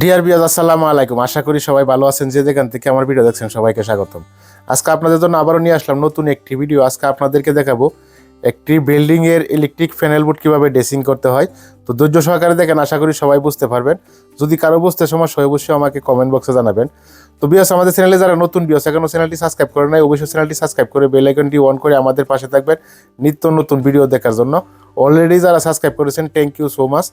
Deer বিয়াজ আসসালামু আলাইকুম। আশা করি সবাই ভালো আছেন। যে যেখান থেকে আমার ভিডিও দেখছেন, সবাইকে স্বাগতম। আজকে আপনাদের জন্য আবারও নিয়ে আসলাম নতুন একটি ভিডিও আজকে আপনাদেরকে দেখাবো একটি বিল্ডিংয়ের ইলেকট্রিক প্যানেল বোর্ড কীভাবে ড্রেসিং করতে হয়। তো ধৈর্য সহকারে দেখেন, আশা করি সবাই বুঝতে পারবেন। যদি কারও বুঝতে সমস্যা হয়, অবশ্যই আমাকে কমেন্ট বক্সে জানাবেন। তো বিয়াস আমাদের চ্যানেলে যারা নতুন বিয়াস এখনও চ্যানেলটি সাবস্ক্রাইব করে নাই, অবশ্যই চ্যানেলটি সাবস্ক্রাইব করে বেল আইকনটি অন করে আমাদের পাশে থাকবেন নিত্য নতুন ভিডিও দেখার জন্য। অলরেডি যারা সাবস্ক্রাইব করেছেন থ্যাংক ইউ সো মাচ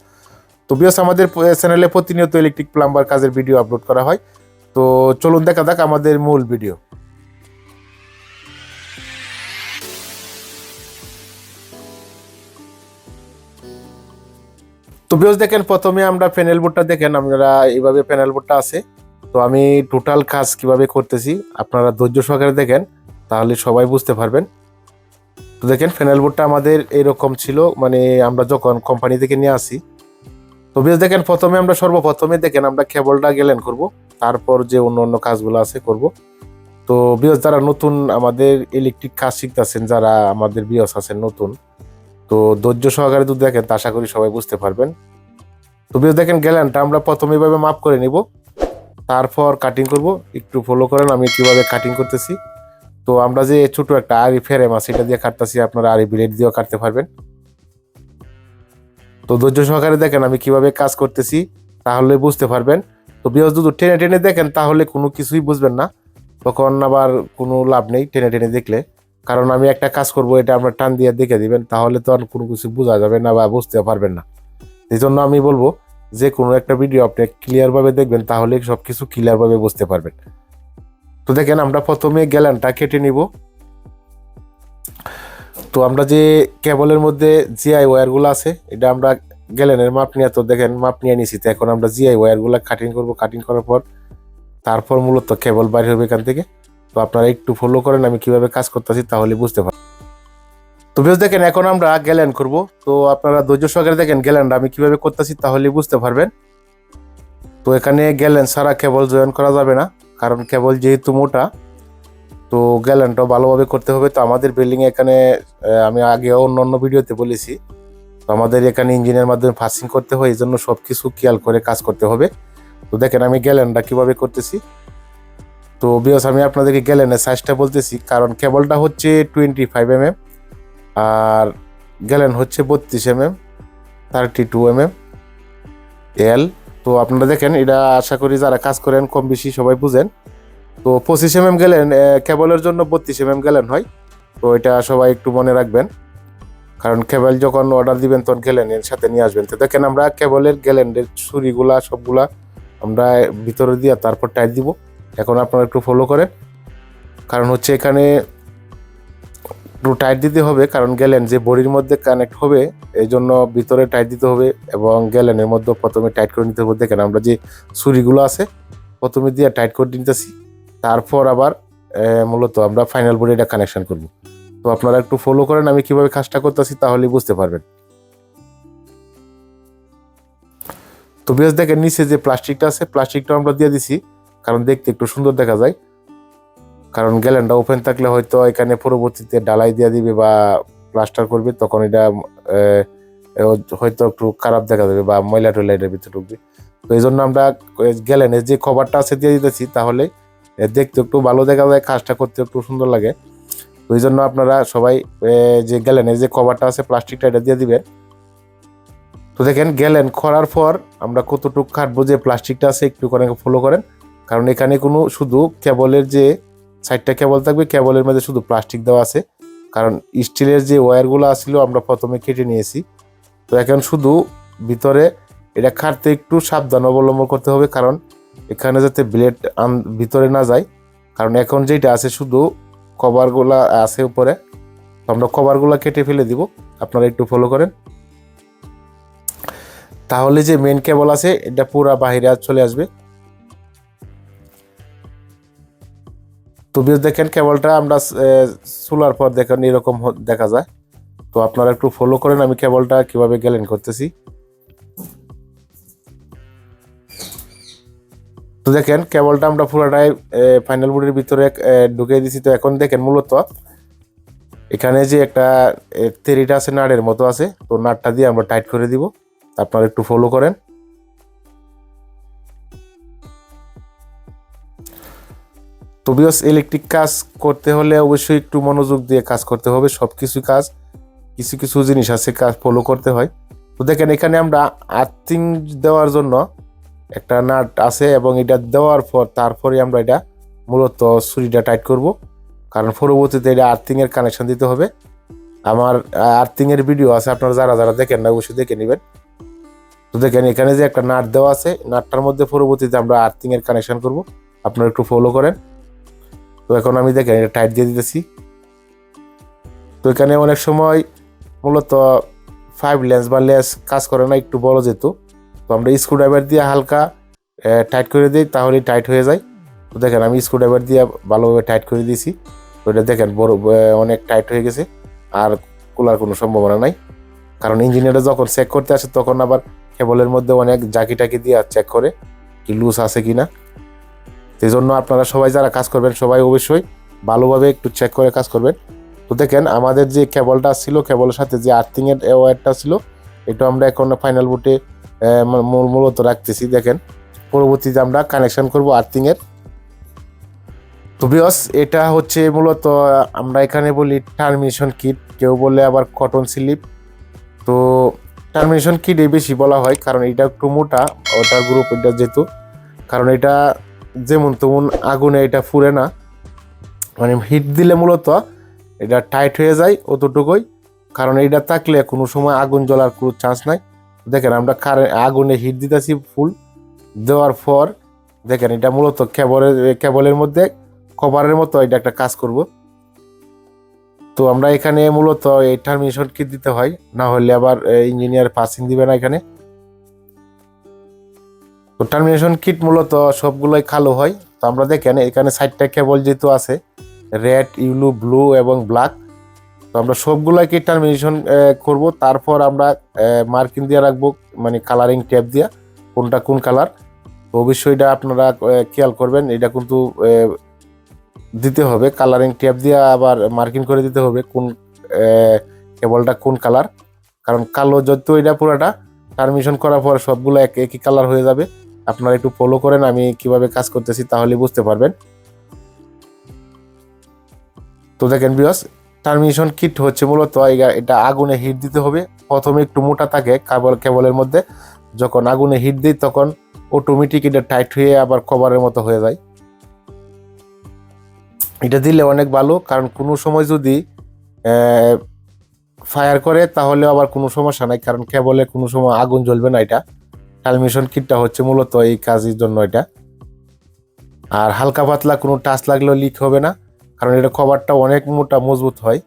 তো আমাদের চ্যানেলে প্রতিনিয়ত ইলেকট্রিক প্লাম্বার কাজের ভিডিও আপলোড করা হয়। তো চলুন দেখা যাক আমাদের মূল ভিডিও তো বিয়াস দেখেন, প্রথমে আমরা প্যানেল বোর্ডটা দেখেন, আপনারা এইভাবে প্যানেল বোর্ডটা আছে। তো আমি টোটাল কাজ কীভাবে করতেছি, আপনারা ধৈর্য সহকারে দেখেন, তাহলে সবাই বুঝতে পারবেন। তো দেখেন ফেনাল বোর্ডটা আমাদের এরকম ছিল মানে আমরা যখন কোম্পানি থেকে নিয়ে আসি তো বেশ দেখেন, প্রথমে আমরা সর্বপ্রথমে দেখেন আমরা কেবলটা গেলেন করব, তারপর যে অন্য অন্য কাজগুলো আছে করব। তো বিয়স, যারা নতুন আমাদের ইলেকট্রিক কাজ শিখতেছেন, যারা আমাদের বিয়স আছেন নতুন, তো ধৈর্য সহকারে যদি দেখেন, তা আশা করি সবাই বুঝতে পারবেন। তো বিয়স, দেখেন গেলেনটা আমরা প্রথমে এভাবে মাপ করে নিব, তারপর কাটিং করব। একটু ফলো করেন, আমি কীভাবে কাটিং করতেছি। তো আমরা যে ছোট একটা আরি ফেরেম আছে, এটা দিয়ে কাটতেছি, আপনারা আরি ব্লেড দিয়েও কাটতে পারবেন। তো ধৈর্য সহকারে দেখেন আমি কীভাবে কাজ করতেছি, তাহলে বুঝতে পারবেন। তো বিয়স যদি টেনে টেনে দেখেন, তাহলে কোনো কিছুই বুঝবেন না। তখন আবার কোনো লাভ নেই টেনে টেনে দেখলে। কারণ আমি একটা কাজ করব, এটা আপনার টান দিয়ে দেখে দিবেন, তাহলে তো আর কোনো কিছু বোঝা যাবে না বা বুঝতে পারবেন না। এই জন্য আমি বলব, যে কোনো একটা ভিডিও আপনি ক্লিয়ারভাবে দেখবেন, তাহলে সব কিছু ক্লিয়ারভাবে বুঝতে পারবেন। তো দেখেন আমরা প্রথমে গ্যালানটা কেটে নিব। তো আমরা যে কেবলের মধ্যে জিআই ওয়্যারগুলো আছে, এটা আমরা গেলেনের মাপ নিয়ে তো দেখেন, মাপ নিয়ে নিছি। তো এখন আমরা জিআই ওয়্যারগুলো কাটিং করব। কাটিং করার পর তারপর মূলত কেবল বাইর হবে এখান থেকে। তো আপনারা একটু ফলো করেন, আমি কীভাবে কাজ করতেছি তাহলে বুঝতে পারবেন। তো বেশ দেখেন, এখন আমরা গ্যালেন করব। তো আপনারা ধৈর্য সহকারে দেখেন গ্যালেনটা আমি কীভাবে করতেছি তাহলে বুঝতে পারবেন। তো এখানে গ্যালেন ছাড়া কেবল জয়েন করা যাবে না, কারণ কেবল যেহেতু মোটা তো গ্যালেনটাও ভালোভাবে করতে হবে। তো আমাদের বিল্ডিং এখানে আমি আগেও অন্য অন্য ভিডিওতে বলেছি, তো আমাদের এখানে ইঞ্জিনের মাধ্যমে ফাসিং করতে হয় এই জন্য সব কিছু খেয়াল করে কাজ করতে হবে। তো দেখেন আমি গ্যালেনটা কীভাবে করতেছি। তো বিয়স আমি আপনাদেরকে গ্যালেনের সাইজটা বলতেছি, কারণ কেবলটা হচ্ছে টোয়েন্টি ফাইভ এম এম আর গ্যালেন হচ্ছে বত্রিশ m m thirty two m m L তো আপনারা দেখেন, এটা আশা করি যারা কাজ করেন কম বেশি সবাই বুঝেন। তো পঁচিশ এম এম গেলেন কেবলের জন্য বত্রিশ এম এম গেলেন হয়। তো এটা সবাই একটু মনে রাখবেন। কারণ কেবল যখন অর্ডার দিবেন, তখন গেলেন, এর সাথে নিয়ে আসবেন। তো দেখেন আমরা কেবলের গেলেনের ছুরিগুলা, সবগুলা আমরা ভিতরে দিয়ে তারপর টাইট দিব। এখন আপনারা একটু ফলো করেন। কারণ হচ্ছে এখানে একটু টাইট দিতে হবে, কারণ গেলেন যে বডির মধ্যে কানেক্ট হবে এই জন্য ভিতরে টাইট দিতে হবে এবং গেলেনের মধ্যে প্রথমে টাইট করে নিতে হবে। দেখেন আমরা যে ছুরিগুলো আছে, প্রথমে দিয়ে টাইট করে নিতেছি। তারপর আবার মূলত আমরা ফাইনাল বোর্ডে এটা কানেকশন করব। তো আপনারা একটু ফলো করেন, আমি কীভাবে কাজটা করতেছি তাহলেই বুঝতে পারবেন। তো বেশ দেখেন নিচে যে প্লাস্টিকটা আছে প্লাস্টিকটা আমরা দিয়ে দিছি, কারণ দেখতে একটু সুন্দর দেখা যায়। কারণ গ্যালেনটা ওপেন থাকলে হয়তো এখানে পরবর্তীতে ডালাই দিয়ে দিবে বা প্লাস্টার করবে, তখন এটা হয়তো একটু খারাপ দেখা যাবে বা ময়লা টয়লা এটার ভিতরে ঢুকবে। তো এই জন্য আমরা গ্যালেনের যে কভারটা আছে দিয়ে দিতেছি, তাহলে দেখতে একটু ভালো দেখা যায়, কাজটা করতে একটু সুন্দর লাগে। ওই জন্য আপনারা সবাই যে গ্যালেনের যে কভারটা আছে, প্লাস্টিকটা এটা দিয়ে দিবেন তো দেখেন, গেলেন, করার পর আমরা কতটুকু কাটবো যে প্লাস্টিকটা আছে, একটু করে ফলো করেন। কারণ এখানে কোনো শুধু কেবলের যে সাইডটা কেবল থাকবে, কেবলের মধ্যে শুধু প্লাস্টিক দেওয়া আছে। কারণ স্টিলের যে ওয়্যারগুলো আসছিল আমরা প্রথমে কেটে নিয়েছি। তো এখন শুধু ভিতরে এটা খাটতে একটু সাবধান অবলম্বন করতে হবে, কারণ এখানে যাতে ব্লেড ভিতরে না যায়, কারণ এখন যেটা আছে শুধু কভারগুলা আছে উপরে, তো আমরা কভারগুলো কেটে ফেলে দিব, আপনারা একটু ফলো করেন। তাহলে যে মেন কেবল আছে, এটা পুরা বাহিরে চলে আসবে। তো দেখেন কেবলটা আমরা সোলার পর দেখেন এরকম দেখা যায়। তো আপনারা একটু ফলো করেন, আমি কেবলটা কীভাবে গ্যালেন করতেছি। তো দেখেন, কেবলটা আমরা পুরোটাই ফাইনাল বোর্ডের ভিতরে ঢুকিয়ে দিছি। তো এখন দেখেন মূলত, এখানে যে একটা থেরিটা আছে, নাড়ের মতো আছে, তো নাটটা দিয়ে আমরা টাইট করে দিব। আপনারা একটু ফলো করেন। তো বিকজ ইলেকট্রিক কাজ করতে হলে অবশ্যই একটু মনোযোগ দিয়ে কাজ করতে হবে সব কিছু কাজ, কিছু কিছু জিনিস আছে, কাজ ফলো করতে হয়। তো দেখেন, এখানে আমরা আর্থিং দেওয়ার জন্য একটা নাট আছে এবং এটা দেওয়ার পর তারপরে আমরা এটা মূলত ছুরিটা টাইট করব। কারণ পরবর্তীতে এটা আর্থিংয়ের কানেকশান দিতে হবে। আমার আর্থিংয়ের ভিডিও আছে, আপনারা যারা যারা দেখেন না, অবশ্যই দেখে নেবেন। তো দেখেন, এখানে যে একটা নাট দেওয়া আছে, নাটটার মধ্যে পরবর্তীতে আমরা আর্থিংয়ের কানেকশান করব। আপনারা একটু ফলো করেন। তো এখন আমি দেখেন, এটা টাইট দিয়ে দিতেছি। তো এখানে অনেক সময় মূলত ফাইভ লেন্স বা লেস কাজ করে না, একটু বড় যেত তো আমরা স্ক্রুড্রাইভার দিয়ে হালকা টাইট করে দিই, তাহলেই টাইট হয়ে যায়। তো দেখেন, আমি স্ক্রুড্রাইভার দিয়ে ভালোভাবে টাইট করে দিয়েছি। এটা দেখেন, বড় অনেক টাইট হয়ে গেছে। আর খোলার কোনো সম্ভাবনা নাই। কারণ ইঞ্জিনিয়ারে যখন চেক করতে আসে, তখন আবার কেবলের মধ্যে অনেক জাকি টাকি দিয়ে চেক করে কি লুজ আছে কি না। সেই জন্য আপনারা সবাই যারা কাজ করবেন, সবাই অবশ্যই ভালোভাবে একটু চেক করে কাজ করবেন। তো দেখেন, আমাদের যে কেবলটা ছিল কেবলের সাথে যে আর্থিংয়ের এর ওয়্যারটা ছিল, এটা আমরা এখন ফাইনাল বুটে মূলত রাখতেছি, দেখেন। পরবর্তীতে আমরা কানেকশন করব আর্থিং এর তো বিয়স এটা হচ্ছে মূলত, আমরা এখানে বলি টার্মিনেশন কিট কেউ বলে আবার কটন স্লিপ তো টার্মিনেশন কিটে বেশি বলা হয়, কারণ এটা একটু মোটা ওটার গ্রুপ এটা যেহেতু। কারণ এটা যেমন তেমন আগুনে এটা ফুরে না। মানে হিট দিলে মূলত এটা টাইট হয়ে যায় অতটুকুই। কারণ এটা থাকলে কোনো সময় আগুন জ্বলার কোনো চান্স নাই। দেখেন আমরা কারে আগুনে হিট দিতেছি ফুল, দেওয়ার পর, দেখেন এটা মূলত কেবলের কেবলের মধ্যে কভারের মতো এটা একটা কাজ করব। তো আমরা এখানে মূলত এই টার্মিনেশন কিট দিতে হয়, না হলে আবার ইঞ্জিনিয়ার পাসিং দিবে না এখানে। তো টার্মিনেশন কিট মূলত সবগুলোই কালো হয়। তো আমরা দেখেন এখানে সাইডটা কেবল যেহেতু আছে রেড ইউলু ব্লু এবং ব্ল্যাক তো আমরা সবগুলোকে টার্মিনেশন করব। তারপর আমরা মার্কিং দিয়ে রাখব মানে কালারিং ট্যাপ দিয়ে, কোনটা কোন কালার তো অবশ্যই এটা আপনারা খেয়াল করবেন, এটা কিন্তু দিতে হবে। কালারিং ট্যাপ দিয়ে আবার মার্কিং করে দিতে হবে কোন কেবলটা কোন কালার কারণ কালো যত এটা পুরোটা টার্মিনেশন করার পর সবগুলো এক, একই কালার হয়ে যাবে। আপনারা একটু ফলো করেন, আমি কীভাবে কাজ করতেছি তাহলে বুঝতে পারবেন। তো দেখেন বিয়স টার্মিনেশন কিট হচ্ছে মূলত এটা আগুনে হিট দিতে হবে। প্রথমে একটু মোটা থাকে কেবল কেবলের মধ্যে। যখন আগুনে হিট দিই তখন অটোমেটিক এটা টাইট হয়ে আবার কভারের মতো হয়ে যায়। এটা দিলে অনেক ভালো, কারণ কোনো সময় যদি ফায়ার করে, তাহলে আবার কোনো সমস্যা নাই, কারণ কেবলে কোনো সময় আগুন জ্বলবে না এটা। টার্মিনেশন কিটটা হচ্ছে মূলত এই কাজের জন্য এটা। আর হালকা পাতলা কোনো টাচ লাগলেও লিক হবে না। কারণ এটা কভারটা অনেক মোটা, মজবুত হয়।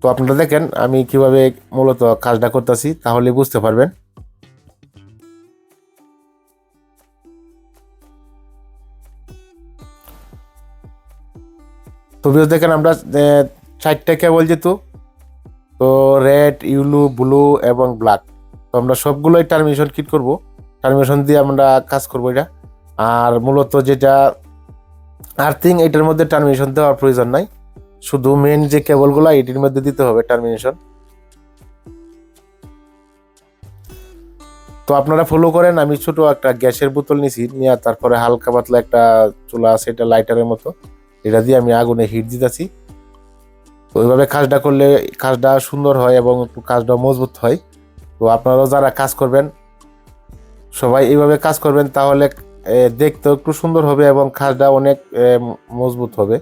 তো আপনারা দেখেন, আমি কীভাবে মূলত কাজটা করতেছি, তাহলে বুঝতে পারবেন। তো ভিউয়ার্স দেখেন আমরা চারটা কেবল যেত তো রেড ইউলু ব্লু এবং ব্ল্যাক তো আমরা সবগুলোই টার্মিনেশন কিট করব। টার্মিনেশন দিয়ে আমরা কাজ করব এটা। আর মূলত যেটা আর্থিং এটার মধ্যে টার্মিনেশন দেওয়ার প্রয়োজন নাই। শুধু মেন যে কেবলগুলো এটির মধ্যে দিতে হবে টার্মিনেশন তো আপনারা ফলো করেন, আমি ছোট একটা গ্যাসের বোতল নিছি, নিয়ে তারপরে হালকা পাতলা একটা চুলা আছে, এটা লাইটারের মতো। এটা দিয়ে আমি আগুনে হিট দিতেছি। তো ওইভাবে কাজটা করলে কাজটা সুন্দর হয় এবং কাজটা মজবুত হয়। তো আপনারাও যারা কাজ করবেন, সবাই এইভাবে কাজ করবেন, তাহলে দেখতেও একটু সুন্দর হবে এবং কাজটা অনেক মজবুত হবে।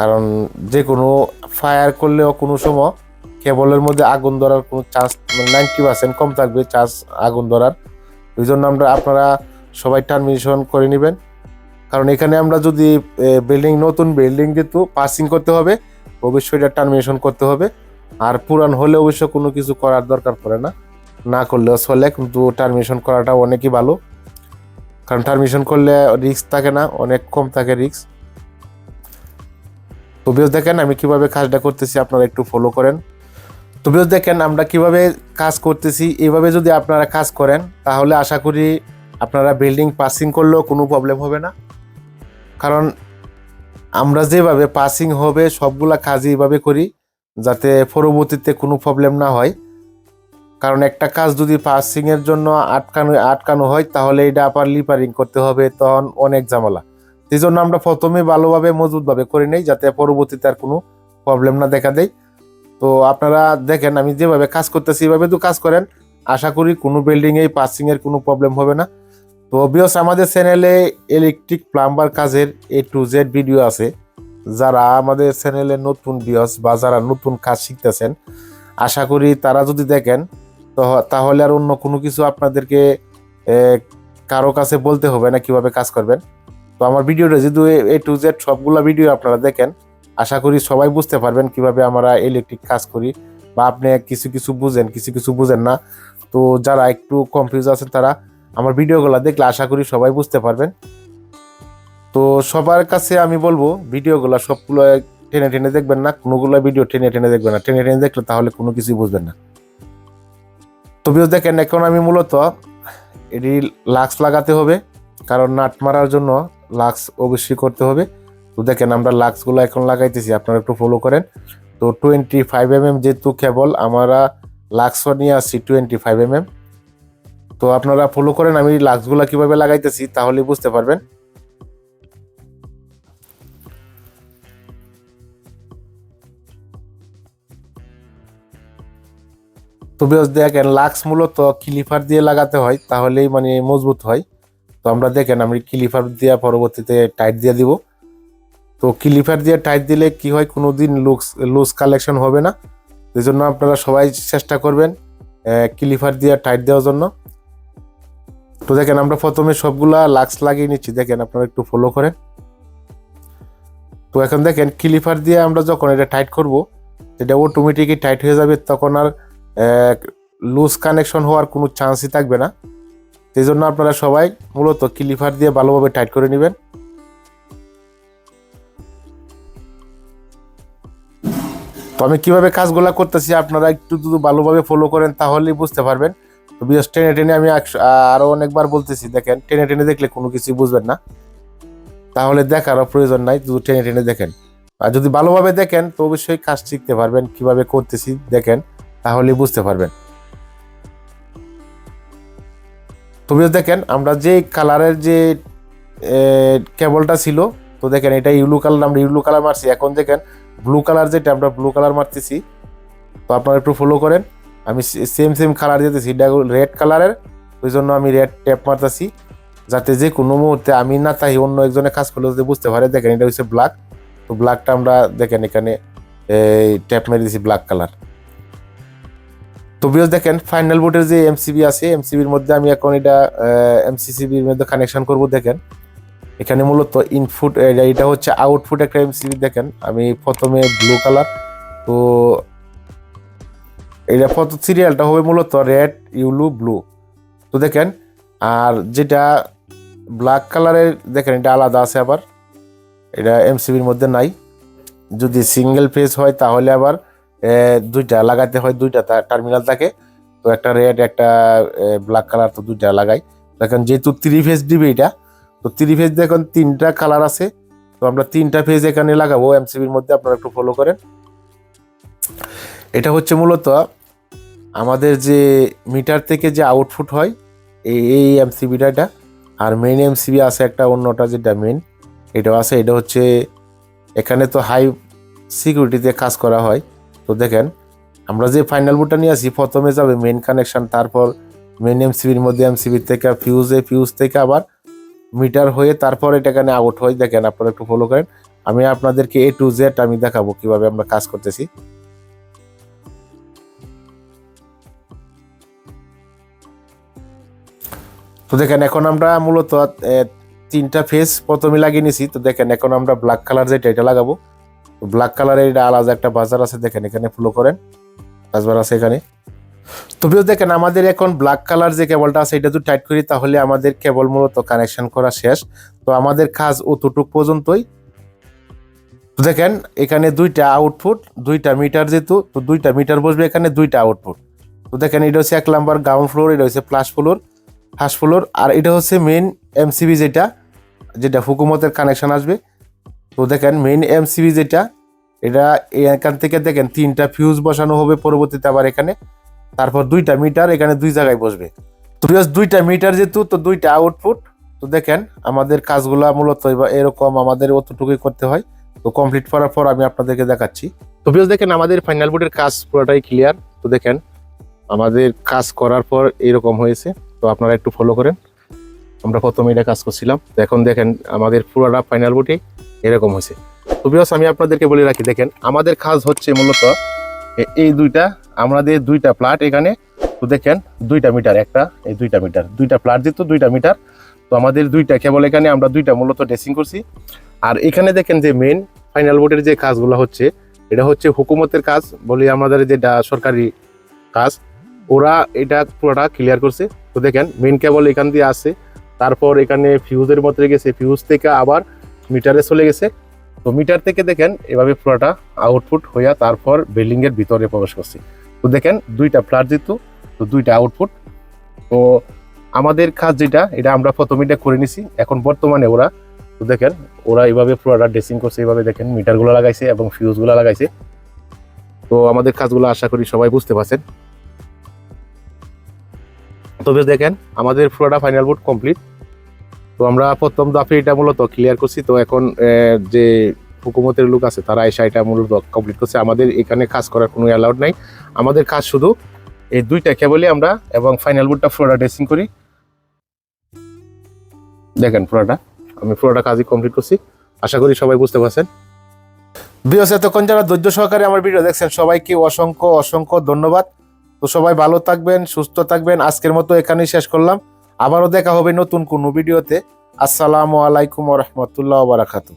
কারণ যে কোনো ফায়ার করলেও কোনো সময় কেবলের মধ্যে আগুন ধরার কোনো চান্স নাইনটি পার্সেন্ট কম থাকবে চান্স আগুন ধরার। ওই জন্য আমরা, আপনারা সবাই টার্মিনেশন করে নেবেন। কারণ এখানে আমরা যদি বিল্ডিং নতুন বিল্ডিং যেহেতু পাসিং করতে হবে, অবশ্যই এটা টার্মিনেশন করতে হবে। আর পুরান হলে অবশ্য কোনো কিছু করার দরকার পড়ে না। না করলেও চলে, কিন্তু টার্মিনেশন করাটা অনেকই ভালো। কারণ টার্মিনেশন করলে রিস্ক থাকে না, অনেক কম থাকে রিস্ক তো দেখেন আমি কীভাবে কাজটা করতেছি, আপনারা একটু ফলো করেন। তো দেখেন আমরা কীভাবে কাজ করতেছি এইভাবে যদি আপনারা কাজ করেন, তাহলে আশা করি আপনারা বিল্ডিং পাসিং করলেও কোনো প্রবলেম হবে না। কারণ আমরা যেভাবে পাসিং হবে, সবগুলা কাজই এইভাবে করি, যাতে পরবর্তীতে কোনো প্রবলেম না হয়। কারণ একটা কাজ যদি পাসিং এর জন্য আটকানো আটকানো হয়, তাহলে এটা আবার লিপারিং করতে হবে তখন অনেক ঝামেলা। সেই জন্য আমরা প্রথমে ভালোভাবে মজবুতভাবে করে নেই, যাতে পরবর্তীতে আর কোনো প্রবলেম না দেখা দেয়। তো আপনারা দেখেন, আমি যেভাবে কাজ করতেছি এভাবে তো কাজ করেন। আশা করি কোনো বিল্ডিংয়ে পাসিং এর কোনো প্রবলেম হবে না। তো অবভিয়াস আমাদের চ্যানেলে ইলেকট্রিক প্লাম্বার কাজের এ টু জেড ভিডিও আছে। যারা আমাদের চ্যানেলে নতুন বিয়স বা যারা নতুন কাজ শিখতেছেন, আশা করি তারা যদি দেখেন তো তাহলে আর অন্য কোনো কিছু আপনাদেরকে কারও কাছে বলতে হবে না কীভাবে কাজ করবেন? তো আমার ভিডিওটা যদি এ টু জেড সবগুলো ভিডিও আপনারা দেখেন, আশা করি সবাই বুঝতে পারবেন কীভাবে আমরা ইলেকট্রিক কাজ করি বা আপনি কিছু কিছু বুঝেন, কিছু কিছু বুঝেন না। তো যারা একটু কনফিউজ আছেন তারা আমার ভিডিওগুলো দেখলে আশা করি সবাই বুঝতে পারবেন। তো সবার কাছে আমি বলব, ভিডিওগুলো সবগুলো টেনে টেনে দেখবেন না কোনোগুলো ভিডিও টেনে টেনে দেখবেন না। টেনে টেনে দেখলে তাহলে কোনো কিছুই বুঝবেন না। তবেও দেখেন, এখন আমি মূলত এটি লাক্স লাগাতে হবে, কারণ নাট মারার জন্য লাক্স অবশ্যই করতে হবে। তো দেখেন, আমরা লাক্সগুলো এখন লাগাইতেছি, আপনারা একটু ফলো করেন। তো টোয়েন্টি ফাইভ এম এম যেহেতু কেবল আমরা লাক্সও নিয়ে আসছি টোয়েন্টি ফাইভ এম এম তো আপনারা ফলো করেন, আমি লাক্সগুলো কীভাবে লাগাইতেছি, তাহলে বুঝতে পারবেন। তবে দেখেন, লাক্স মূলত ক্লিফার দিয়ে লাগাতে হয়, তাহলেই মানে মজবুত হয়। তো আমরা দেখেন, আমি ক্লিফার দিয়ে পরবর্তীতে টাইট দিয়ে দিব। তো ক্লিফার দিয়ে টাইট দিলে কি হয় কোনো দিন লুকস, লুজ কালেকশন হবে না। এই জন্য আপনারা সবাই চেষ্টা করবেন ক্লিফার দিয়ে টাইট দেওয়ার জন্য। তো দেখেন, আমরা প্রথমে সবগুলা লাক্স লাগিয়ে নিচ্ছি। দেখেন, আপনারা একটু ফলো করেন। তো এখন দেখেন, ক্লিফার দিয়ে আমরা যখন এটা টাইট করব, এটা অটোমেটিকই টাইট হয়ে যাবে, তখন আর লুজ কানেকশন হওয়ার কোনো চান্সই থাকবে না। সেই জন্য আপনারা সবাই মূলত ক্লিফার দিয়ে ভালোভাবে টাইট করে নেবেন। তো আমি কীভাবে কাজগুলো করতেছি আপনারা একটু যদি ভালোভাবে ফলো করেন তাহলেই বুঝতে পারবেন। তো বিশেষ টেনে টেনে আমি আরও অনেকবার বলতেছি, দেখেন, টেনে টেনে দেখলে কোনো কিছুই বুঝবেন না। তাহলে দেখারও প্রয়োজন নাই, শুধু টেনে টেনে দেখেন। আর যদি ভালোভাবে দেখেন তো অবশ্যই কাজ শিখতে পারবেন কীভাবে করতেছি, দেখেন। তাহলে বুঝতে পারবেন। তবে দেখেন, আমরা যে কালারের যে কেবলটা ছিল, তো দেখেন এটা ইউলু কালার, আমরা ইউলু কালার মারছি। এখন দেখেন, ব্লু কালার যেটা, আমরা ব্লু কালার মারতেছি। তো আপনারা একটু ফলো করেন। আমি সেম সেম কালার দিতেছি রেড কালারের ওই জন্য আমি রেড ট্যাপ মারতেছি, যাতে যে কোনো মুহূর্তে আমি না তাই অন্য একজনে কাজ করলে যদি বুঝতে পারে, দেখেন এটা হচ্ছে ব্ল্যাক তো ব্ল্যাকটা আমরা দেখেন এখানে ট্যাপ মেরে দিছি ব্ল্যাক কালার তো বিয়স দেখেন ফাইনাল বোর্ডের যে এমসিবি আছে এমসিবির মধ্যে আমি এখন এটা এমসিসিবির মধ্যে কানেকশন করব, দেখেন। এখানে মূলত ইনপুট এটা হচ্ছে আউটপুট একটা এমসিবি দেখেন। আমি প্রথমে ব্লু কালার তো এটা কত সিরিয়ালটা হবে মূলত রেড ইউলু ব্লু তো দেখেন, আর যেটা ব্ল্যাক কালারের দেখেন, এটা আলাদা আছে আবার। এটা এমসিবির মধ্যে নাই। যদি সিঙ্গেল ফেজ হয়, তাহলে আবার দুইটা লাগাতে হয়, দুইটা টার্মিনাল থাকে। তো একটা রেড একটা ব্ল্যাক কালার তো দুইটা লাগাই। দেখেন, যেহেতু থ্রি ফেজ দিবে এটা, তো থ্রি ফেজ দেখুন তিনটা কালার আছে। তো আমরা তিনটা ফেজ এখানে লাগাবো এমসিবির মধ্যে আপনারা একটু ফলো করেন। এটা হচ্ছে মূলত আমাদের যে মিটার থেকে যে আউটপুট হয়, এই এই এমসিবিটা এটা। আর মেন এমসিবি আছে একটা, অন্যটা যেটা মেন এটাও আছে। এটা হচ্ছে এখানে তো হাই সিকিউরিটিতে কাজ করা হয়। তো দেখেন, আমরা যে ফাইনাল বোর্ডটা নিয়ে আসি, প্রথমে যাবে মেন কানেকশন তারপর মেইন এমসিবির মধ্যে এমসিবির থেকে ফিউজে ফিউজ থেকে আবার মিটার হয়ে তারপর এটা এখানে আউট হয়। দেখেন, আপনারা একটু ফলো করেন। আমি আপনাদেরকে এ টু জেড আমি দেখাবো কীভাবে আমরা কাজ করতেছি। তো দেখেন, এখন আমরা মূলত তিনটা ফেস প্রথমে লাগিয়ে নিছি। তো দেখেন, এখন আমরা ব্ল্যাক কালার যেটা এটা লাগাবো। ব্ল্যাক কালারের এটা আলাদা একটা বাজার আছে, দেখেন, এখানে ফলো করেন। বাজার আছে এখানে। তবেও দেখেন, আমাদের এখন ব্ল্যাক কালার যে কেবলটা আছে, এটা যদি টাইট করি, তাহলে আমাদের কেবল মূলত কানেকশন করা শেষ। তো আমাদের কাজ অতটুক পর্যন্তই। তো দেখেন, এখানে দুইটা আউটপুট দুইটা মিটার যেহেতু, তো দুইটা মিটার বসবে এখানে দুইটা আউটপুট তো দেখেন, এটা হচ্ছে এক নাম্বার গ্রাউন্ড ফ্লোর এটা হচ্ছে প্লাস ফ্লোর ফার্স্ট ফ্লোর আর এটা হচ্ছে মেন এমসিবি যেটা যেটা হুকুমতের কানেকশন আসবে। তো দেখেন মেইন এমসিবি যেটা এটা এখান থেকে দেখেন তিনটা ফিউজ বসানো হবে পরবর্তীতে আবার এখানে। তারপর দুইটা মিটার এখানে দুই জায়গায় বসবে। তো দুইটা মিটার যেহেতু, তো দুইটা আউটপুট তো দেখেন আমাদের কাজগুলো মূলত এরকম আমাদের অতটুকুই করতে হয়। তো কমপ্লিট করার পর আমি আপনাদেরকে দেখাচ্ছি। তো বিকজ দেখেন আমাদের ফাইনাল বোর্ডের কাজ পুরোটাই ক্লিয়ার তো দেখেন আমাদের কাজ করার পর এরকম হয়েছে। তো আপনারা একটু ফলো করেন। আমরা প্রথমে এটা কাজ করছিলাম। এখন দেখেন, আমাদের পুরোটা ফাইনাল বোর্ডে এরকম হয়েছে। তো বিকজ আমি আপনাদেরকে বলে রাখি, দেখেন, আমাদের কাজ হচ্ছে মূলত এই দুইটা, আমাদের দুইটা প্লাট এখানে। তো দেখেন, দুইটা মিটার একটা, এই দুইটা মিটার দুইটা প্লাট দিত দুইটা মিটার তো আমাদের দুইটা কেবল এখানে, আমরা দুইটা মূলত ড্রেসিং করছি। আর এখানে দেখেন যে মেন ফাইনাল বোর্ডের যে কাজগুলো হচ্ছে, এটা হচ্ছে হুকুমতের কাজ বলি আমাদের যে সরকারি কাজ। ওরা এটা পুরোটা ক্লিয়ার করছে। তো দেখেন মেন কেবল এখান দিয়ে আসছে। তারপর এখানে ফিউজের মধ্যে গেছে ফিউজ থেকে আবার মিটারে চলে গেছে। তো মিটার থেকে দেখেন এভাবে পুরোটা আউটপুট হইয়া তারপর বিল্ডিং এর ভিতরে প্রবেশ করছে। তো দেখেন দুইটা ফ্ল্যাট দিত তো দুইটা আউটপুট তো আমাদের কাজ যেটা, এটা আমরা প্রথমে এটা করে নিছি। এখন বর্তমানে ওরা, তো দেখেন ওরা এভাবে পুরোটা ড্রেসিং করছে, এভাবে দেখেন মিটারগুলো লাগাইছে এবং ফিউজগুলো লাগাইছে। তো আমাদের কাজগুলো আশা করি সবাই বুঝতে পারছেন। তবে দেখেন, আমাদের পুরোটা ফাইনাল বোর্ড কমপ্লিট তো আমরা প্রথম দফে এটা মূলত ক্লিয়ার করছি। তো এখন যে হুকুমতের লোক আছে, তারা এসে এটা মূলত কমপ্লিট করছে। আমাদের এখানে কাজ করার কোনো অ্যালাউড নাই। আমাদের কাজ শুধু এই দুইটা কেবলই আমরা এবং ফাইনাল বোর্ডটা পুরোটা ড্রেসিং করি। দেখেন পুরোটা, আমি পুরোটা কাজই কমপ্লিট করছি। আশা করি সবাই বুঝতে পারছেন। বিয়স এতক্ষণ যারা ধৈর্য সহকারে আমার ভিডিও দেখছেন, সবাইকে অসংখ্য অসংখ্য ধন্যবাদ। তো সবাই ভালো থাকবেন, সুস্থ থাকবেন। আজকের মতো এখানেই শেষ করলাম। আবারও দেখা হবে নতুন কোনো ভিডিওতে। আসসালামু আলাইকুম রহমতুল্লাহ বারাকাতু